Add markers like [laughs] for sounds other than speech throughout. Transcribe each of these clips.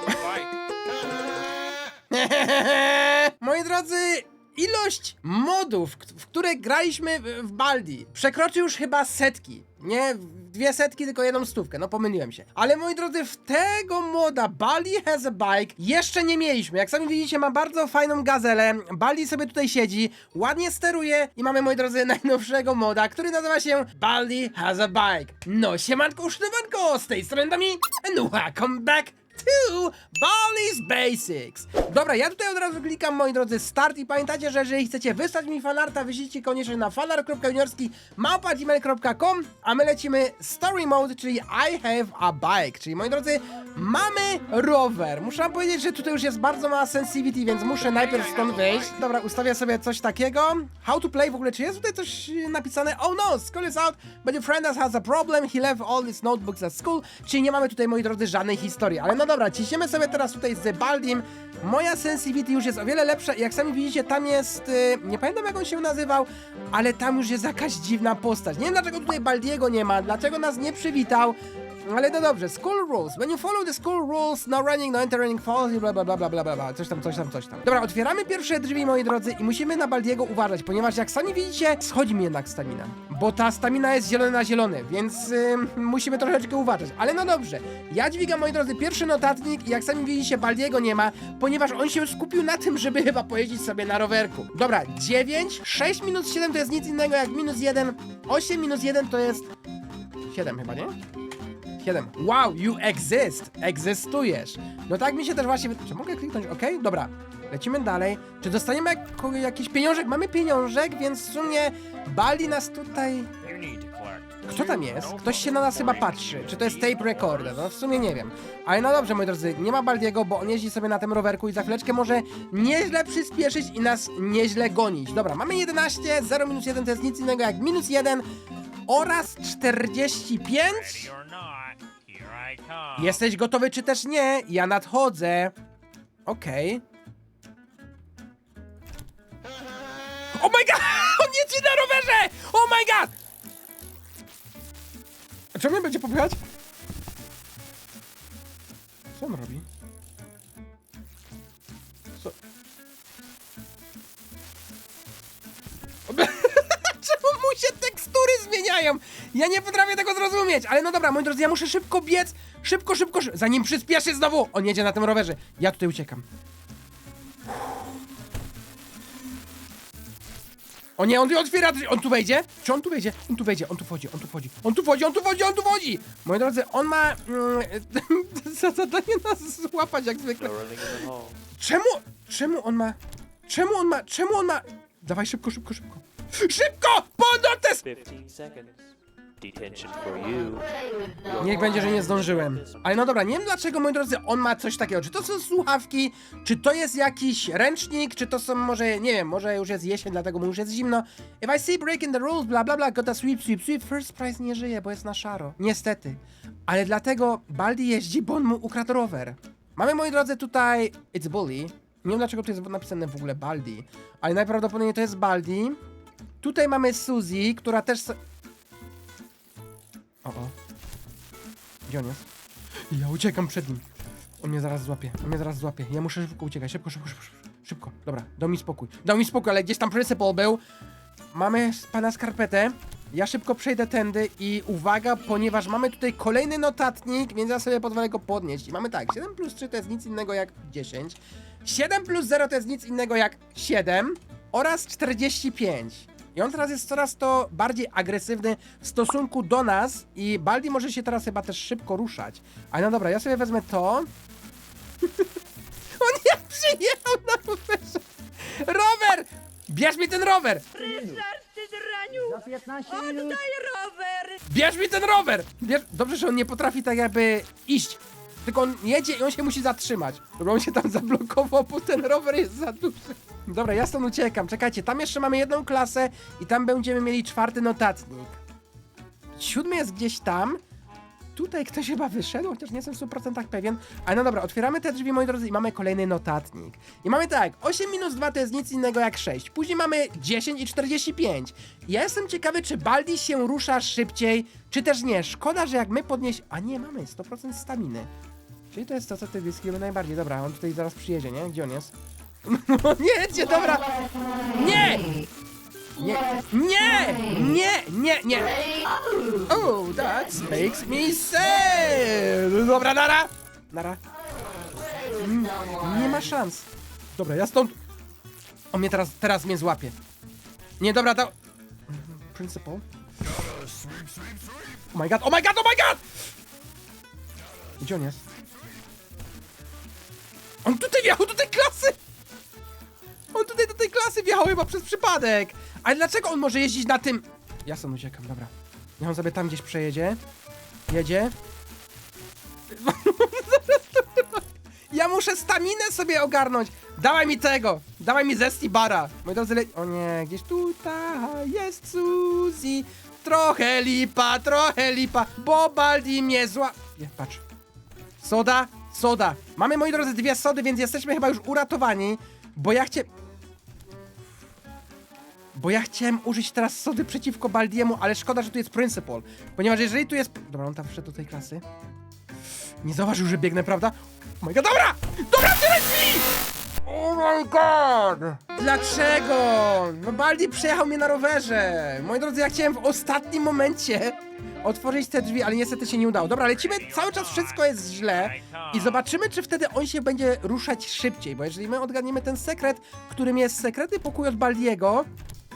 [laughs] Moi drodzy, ilość modów, w które graliśmy w- Baldi, przekroczy już chyba setki. Nie dwie setki, tylko jedną stówkę, no pomyliłem się. Ale moi drodzy, w tego moda Baldi has a bike jeszcze nie mieliśmy. Jak sami widzicie, ma bardzo fajną gazelę. Baldi sobie tutaj siedzi, ładnie steruje i mamy, moi drodzy, [laughs] najnowszego moda, który nazywa się Baldi has a bike. No, siemanko, sztywanko, z tej strony Dami, and welcome back to Baldi's Basics. Dobra, ja tutaj od razu klikam, moi drodzy, start i pamiętajcie, że jeżeli chcecie wysłać mi fanarta, wyślijcie koniecznie na fanar.juniorski małpa.gmail.com, a my lecimy story mode, czyli I have a bike, czyli moi drodzy, mamy rower. Muszę wam powiedzieć, że tutaj już jest bardzo mała sensitivity, więc muszę najpierw stąd wyjść. Dobra, ustawię sobie coś takiego. How to play w ogóle, czy jest tutaj coś napisane? Oh no, school is out, but your friend has a problem, he left all his notebooks at school, czyli nie mamy tutaj, moi drodzy, żadnej historii. Ale no dobra, ciśniemy sobie teraz tutaj z Baldim. Moja sensitivity już jest o wiele lepsza i jak sami widzicie, tam jest, y, nie pamiętam jak on się nazywał, ale tam już jest jakaś dziwna postać. Nie wiem dlaczego tutaj Baldiego nie ma, dlaczego nas nie przywitał, ale no dobrze, school rules. When you follow the school rules, no running, no entering, falls, bla bla bla bla bla bla bla, coś tam, coś tam, coś tam. Dobra, otwieramy pierwsze drzwi, moi drodzy, i musimy na Baldiego uważać, ponieważ jak sami widzicie, schodzi mi jednak stamina. Bo ta stamina jest zielona na zielony, więc ym, musimy troszeczkę uważać. Ale no dobrze, ja dźwigam, moi drodzy, pierwszy notatnik i jak sami widzicie, Baldiego nie ma, ponieważ on się skupił na tym, żeby chyba pojeździć sobie na rowerku. Dobra, 9, 6 minus 7 to jest nic innego jak minus 1, 8 minus 1 to jest 7 chyba, nie? 7. Wow, you exist! Egzystujesz! No tak mi się też właśnie... Czy mogę kliknąć OK? Dobra. Lecimy dalej. Czy dostaniemy jako, jakiś pieniążek? Mamy pieniążek, więc w sumie Bali nas tutaj... Kto tam jest? Ktoś się na nas chyba patrzy. Czy to jest tape recorder? No w sumie nie wiem. Ale no dobrze, moi drodzy, nie ma Baldiego, bo on jeździ sobie na tym rowerku i za chwileczkę może nieźle przyspieszyć i nas nieźle gonić. Dobra, mamy 11, 0 minus 1 to jest nic innego jak minus 1 oraz 45. Jesteś gotowy czy też nie? Ja nadchodzę. Okej. Oh my god! [laughs] On jedzie na rowerze! Oh my god! A czemu mnie będzie popychać? Co on robi? Ja nie potrafię tego zrozumieć, ale no dobra, moi drodzy, ja muszę szybko biec, szybko, szybko, szy- zanim przyspieszy znowu. On jedzie na tym rowerze. Ja tutaj uciekam. O nie, on tu otwiera drzwi, on tu wejdzie? Czy on tu wejdzie? On tu wejdzie, on tu wchodzi, on tu wchodzi, on tu wchodzi, on tu wchodzi, on tu wchodzi! Moi drodzy, on ma mm, za zadanie nas złapać jak zwykle. Czemu, czemu on ma, czemu on ma, czemu on ma... Dawaj szybko, szybko, szybko. Szybko! Ponotes! 15 seconds. Detention for you. Niech będzie, że nie zdążyłem. Ale no dobra, nie wiem dlaczego, moi drodzy, on ma coś takiego. Czy to są słuchawki, czy to jest jakiś ręcznik, czy to są może, nie wiem, może już jest jesień, dlatego mu już jest zimno. If I see breaking the rules, bla bla bla, gotta sweep, sweep, sweep, first prize nie żyje, bo jest na szaro. Niestety. Ale dlatego Baldi jeździ, bo on mu ukradł rower. Mamy, moi drodzy, tutaj It's Bully. Nie wiem dlaczego tu jest napisane w ogóle Baldi, ale najprawdopodobniej to jest Baldi. Tutaj mamy Suzy, która też... se- O, o. Gdzie on jest? Ja uciekam przed nim. On mnie zaraz złapie, on mnie zaraz złapie. Ja muszę szybko uciekać, szybko, szybko, szybko. Szybko, dobra, dał mi spokój. Dał mi spokój, ale gdzieś tam principal był. Mamy pana skarpetę. Ja szybko przejdę tędy i uwaga, ponieważ mamy tutaj kolejny notatnik, więc ja sobie pozwolę go podnieść. I mamy tak, 7 plus 3 to jest nic innego jak 10. 7 plus 0 to jest nic innego jak 7 oraz 45. I on teraz jest coraz to bardziej agresywny w stosunku do nas i Baldi może się teraz chyba też szybko ruszać. Ale no dobra, ja sobie wezmę to. [laughs] on nie przyjechał na rowerze. Rower! Bierz mi ten rower! Ryszard, ty draniu! Za 15 minut! Oddaj rower! Bierz mi ten rower! Bierz... Dobrze, że on nie potrafi tak jakby iść. Tylko on jedzie i on się musi zatrzymać. Bo on się tam zablokował, bo ten rower jest za duży. Dobra, ja stąd uciekam. Czekajcie, tam jeszcze mamy jedną klasę i tam będziemy mieli czwarty notatnik. Siódmy jest gdzieś tam. Tutaj ktoś chyba wyszedł, chociaż nie jestem w 100% pewien. Ale no dobra, otwieramy te drzwi, moi drodzy, i mamy kolejny notatnik. I mamy tak, 8 minus 2 to jest nic innego jak 6. Później mamy 10 i 45. Ja jestem ciekawy, czy Baldi się rusza szybciej, czy też nie. Szkoda, że jak my podnieś... A nie, mamy 100% staminy. Czyli to jest to, co ty bliski najbardziej. Dobra, on tutaj zaraz przyjedzie, nie? Gdzie on jest? [laughs] No nie, jedzie, dobra! Nie! Nie, nie, nie, nie, nie! Oh, that makes me sad! Dobra, nara! Nara. Nie ma szans. Dobra, ja stąd... On mnie teraz, teraz mnie złapie. Nie, dobra, to... Principal. Oh my god, oh my god, oh my god! Gdzie on jest? On tutaj do tej klasy! On tutaj do tej klasy wjechał chyba przez przypadek! Ale dlaczego on może jeździć na tym? Ja stąd uciekam, dobra. Niech on sobie tam gdzieś przejedzie. Jedzie. [laughs] Ja muszę staminę sobie ogarnąć! Dawaj mi tego! Dawaj mi zesti bara! Moi drodzy, le... O nie, gdzieś tutaj jest Suzy. Trochę lipa, trochę lipa, bo Baldi mnie zła... Nie, patrz. Soda, soda. Mamy, moi drodzy, dwie sody, więc jesteśmy chyba już uratowani, bo ja chcę... Bo ja chciałem użyć teraz sody przeciwko Baldiemu, ale szkoda, że tu jest Principal. Ponieważ jeżeli tu jest... Dobra, on tam wszedł do tej klasy. Nie zauważył, że biegnę, prawda? Oh my god, dobra! Dobra, otwieraj drzwi! Oh my god! Dlaczego? No Baldi przejechał mnie na rowerze. Moi drodzy, ja chciałem w ostatnim momencie otworzyć te drzwi, ale niestety się nie udało. Dobra, lecimy, cały czas wszystko jest źle i zobaczymy, czy wtedy on się będzie ruszać szybciej, bo jeżeli my odgadniemy ten sekret, którym jest sekretny pokój od Baldiego,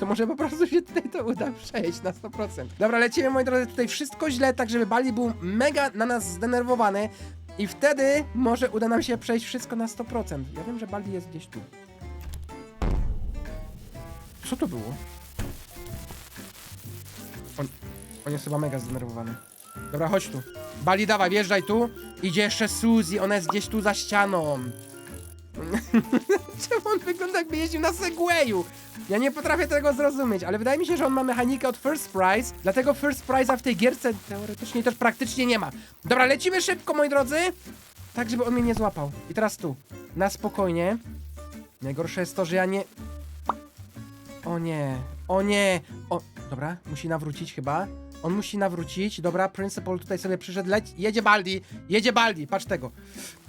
to może po prostu się tutaj to uda przejść na 100%. Dobra, lecimy, moi drodzy, tutaj wszystko źle, tak żeby Baldi był mega na nas zdenerwowany i wtedy może uda nam się przejść wszystko na 100%. Ja wiem, że Baldi jest gdzieś tu. Co to było? On, on jest chyba mega zdenerwowany. Dobra, chodź tu. Bali, dawaj, wjeżdżaj tu. Idzie jeszcze Suzy, ona jest gdzieś tu za ścianą. [laughs] Czemu on wygląda jakby jeździł na Segwayu? Ja nie potrafię tego zrozumieć, ale wydaje mi się, że on ma mechanikę od First Prize, dlatego First Prize'a w tej gierce teoretycznie też praktycznie nie ma. Dobra, lecimy szybko, moi drodzy, tak żeby on mnie nie złapał. I teraz tu, na spokojnie. Najgorsze jest to, że ja nie... O nie, o nie, o... Dobra, musi nawrócić chyba. On musi nawrócić. Dobra, Principal tutaj sobie przyszedł. Leć, jedzie Baldi, jedzie Baldi, patrz tego.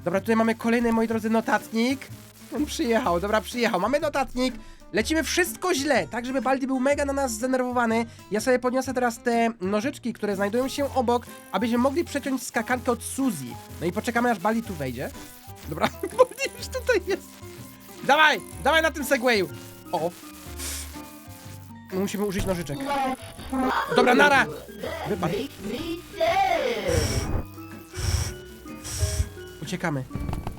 Dobra, tutaj mamy kolejny, moi drodzy, notatnik. On przyjechał, dobra, przyjechał. Mamy notatnik. Lecimy wszystko źle, tak żeby Baldi był mega na nas zdenerwowany. Ja sobie podniosę teraz te nożyczki, które znajdują się obok, abyśmy mogli przeciąć skakankę od Suzy. No i poczekamy, aż Baldi tu wejdzie. Dobra, [laughs] Baldi już tutaj jest. Dawaj, dawaj na tym segwayu. O. No, Musimy użyć nożyczek. Dobra, nara! Wypadł. Uciekamy.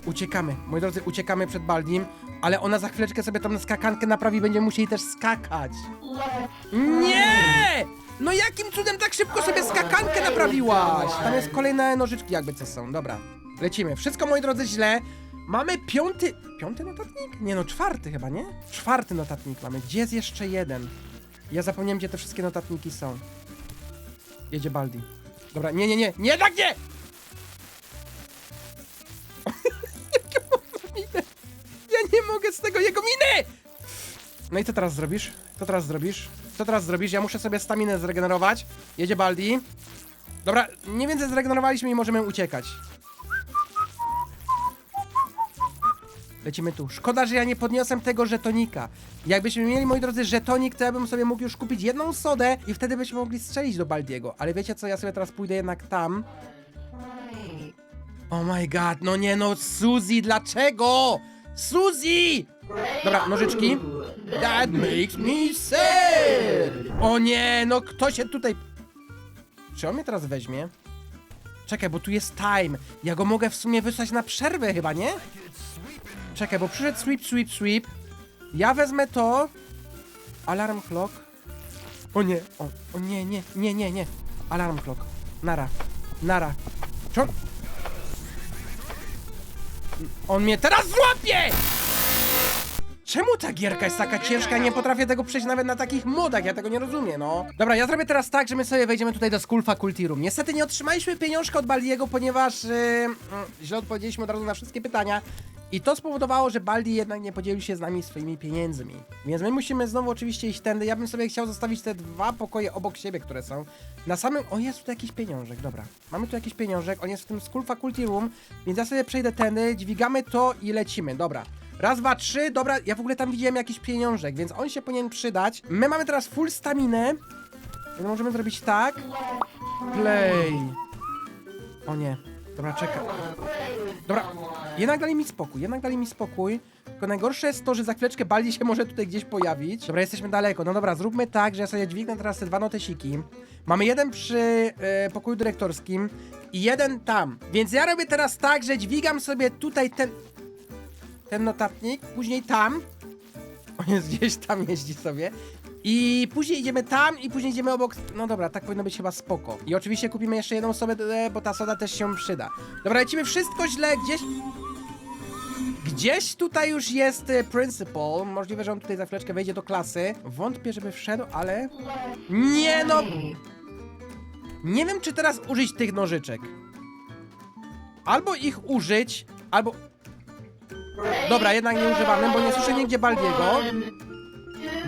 Uciekamy. Moi drodzy, uciekamy przed Baldim, ale ona za chwileczkę sobie tam skakankę naprawi, będziemy musieli też skakać. Nie! No jakim cudem tak szybko sobie skakankę naprawiłaś? Tam jest kolejne nożyczki jakby co są. Dobra, lecimy. Wszystko, moi drodzy, źle. Mamy piąty... Piąty notatnik? Nie no, czwarty chyba, nie? Czwarty notatnik mamy. Gdzie jest jeszcze jeden? Ja zapomniałem, gdzie te wszystkie notatniki są. Jedzie Baldi. Dobra, nie, nie, nie, nie, tak nie! Ma [laughs] minę? Ja nie mogę z tego jego miny! No i co teraz zrobisz? Co teraz zrobisz? Co teraz zrobisz? Ja muszę sobie staminę zregenerować. Jedzie Baldi. Dobra, mniej więcej zregenerowaliśmy i możemy uciekać. Lecimy tu. Szkoda, że ja nie podniosłem tego żetonika. Jakbyśmy mieli, moi drodzy, żetonik, to ja bym sobie mógł już kupić jedną sodę i wtedy byśmy mogli strzelić do Baldiego. Ale wiecie co, ja sobie teraz pójdę jednak tam. Oh my god, no nie no, Suzy, dlaczego? Suzy! Dobra, nożyczki. That makes me sad! O nie, no kto się tutaj... Czy on mnie teraz weźmie? Czekaj, bo tu jest time. Ja go mogę w sumie wysłać na przerwę chyba, nie? Czekaj, bo przyszedł sweep, sweep, sweep. Ja wezmę to. Alarm clock. O nie, o, o nie, nie, nie, nie, nie. Alarm clock. Nara. Nara. Czy on... On mnie teraz złapie! Czemu ta gierka jest taka ciężka? Nie potrafię tego przejść nawet na takich modach, ja tego nie rozumiem, no. Dobra, ja zrobię teraz tak, że my sobie wejdziemy tutaj do School Faculty Room. Niestety nie otrzymaliśmy pieniążka od Baliego, ponieważ yy, mm, źle odpowiedzieliśmy od razu na wszystkie pytania I to spowodowało, że Baldi jednak nie podzielił się z nami swoimi pieniędzmi. Więc my musimy znowu oczywiście iść tędy. Ja bym sobie chciał zostawić te dwa pokoje obok siebie, które są. Na samym... O, jest tu jakiś pieniążek, dobra. Mamy tu jakiś pieniążek, on jest w tym School Faculty Room, więc ja sobie przejdę tędy, dźwigamy to i lecimy, dobra. Raz, dwa, trzy, dobra, ja w ogóle tam widziałem jakiś pieniążek, więc on się powinien przydać. My mamy teraz full staminę, więc możemy zrobić tak. Play. O nie. Dobra, czekaj. Dobra, jednak dali mi spokój, jednak dali mi spokój. Tylko najgorsze jest to, że za chwileczkę Baldi się może tutaj gdzieś pojawić. Dobra, jesteśmy daleko. No dobra, zróbmy tak, że ja sobie dźwignę teraz te dwa notesiki. Mamy jeden przy e, pokoju dyrektorskim i jeden tam. Więc ja robię teraz tak, że dźwigam sobie tutaj ten... Ten notatnik, później tam. [laughs] On jest gdzieś tam, jeździ sobie. I później idziemy tam i później idziemy obok. No dobra, tak powinno być chyba spoko. I oczywiście kupimy jeszcze jedną osobę, e, bo ta soda też się przyda. Dobra, lecimy wszystko źle, gdzieś... Gdzieś tutaj już jest e, principal. Możliwe, że on tutaj za chwileczkę wejdzie do klasy. Wątpię, żeby wszedł, ale... Nie no! Nie wiem, czy teraz użyć tych nożyczek. Albo ich użyć, albo... Dobra, jednak nie używamy, bo nie słyszę nigdzie Baldiego.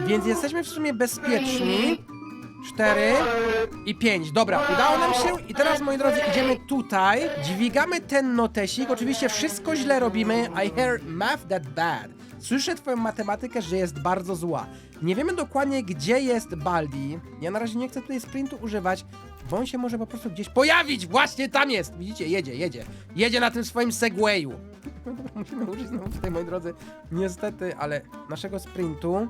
Więc jesteśmy w sumie bezpieczni. 4 i 5. Dobra, udało nam się i teraz, moi drodzy, idziemy tutaj. Dźwigamy ten notesik. Oczywiście wszystko źle robimy. I hear math that bad. Słyszę twoją matematykę, że jest bardzo zła. Nie wiemy dokładnie, gdzie jest Baldi. Ja na razie nie chcę tutaj sprintu używać, bo on się może po prostu gdzieś pojawić. Właśnie tam jest. Widzicie, jedzie, jedzie. Jedzie na tym swoim segwayu. [laughs] Musimy użyć znowu tutaj, moi drodzy. Niestety, ale naszego sprintu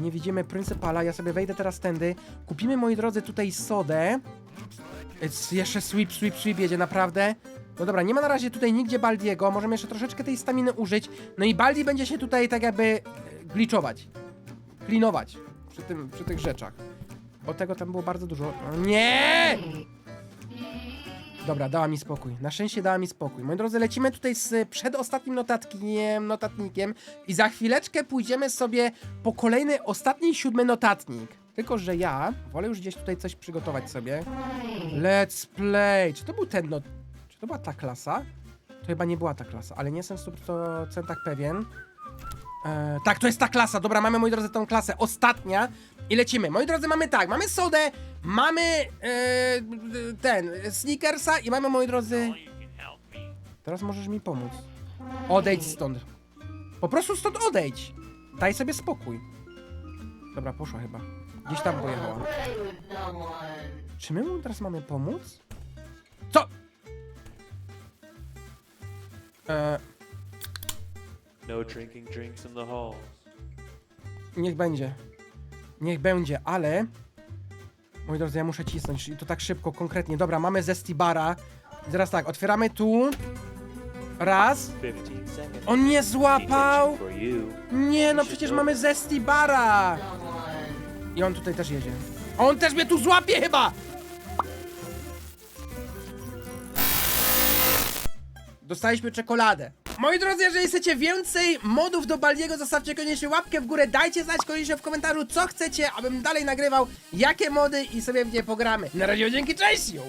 nie widzimy pryncypala. Ja sobie wejdę teraz tędy. Kupimy, moi drodzy, tutaj sodę. Jest jeszcze sweep, sweep, sweep jedzie, naprawdę. No dobra, nie ma na razie tutaj nigdzie Baldiego. Możemy jeszcze troszeczkę tej staminy użyć. No i Baldi będzie się tutaj tak jakby e, glitchować. Klinować przy, przy tych rzeczach. Bo tego tam było bardzo dużo. O, nie! Dobra, dała mi spokój. Na szczęście dała mi spokój. Moi drodzy, lecimy tutaj z przedostatnim notatnikiem, notatnikiem i za chwileczkę pójdziemy sobie po kolejny, ostatni, siódmy notatnik. Tylko, że ja wolę już gdzieś tutaj coś przygotować sobie. Let's play. Czy to był ten not... Czy to była ta klasa? To chyba nie była ta klasa, ale nie jestem w 100% pewien. E, tak, to jest ta klasa. Dobra, mamy, moi drodzy, tą klasę. Ostatnia. I lecimy. Moi drodzy, mamy tak. Mamy sodę, mamy e, ten, sneakersa i mamy, moi drodzy... Teraz możesz mi pomóc. Odejdź stąd. Po prostu stąd odejdź. Daj sobie spokój. Dobra, poszła chyba. Gdzieś tam pojechała. Czy my mu teraz mamy pomóc? Co? E, No drinking drinks in the halls. Niech będzie. Niech będzie, ale... Moi drodzy, ja muszę cisnąć i to tak szybko, konkretnie. Dobra, mamy ze Stibara. I teraz tak, otwieramy tu. Raz. 15 seconds. On nie złapał! Nie, no przecież mamy ze Stibara! I on tutaj też jedzie. On też mnie tu złapie chyba! Dostaliśmy czekoladę. Moi drodzy, jeżeli chcecie więcej modów do Baldiego, zostawcie koniecznie łapkę w górę, dajcie znać koniecznie w komentarzu, co chcecie, abym dalej nagrywał, jakie mody i sobie w nie pogramy. Na razie, dzięki, cześć! Yo!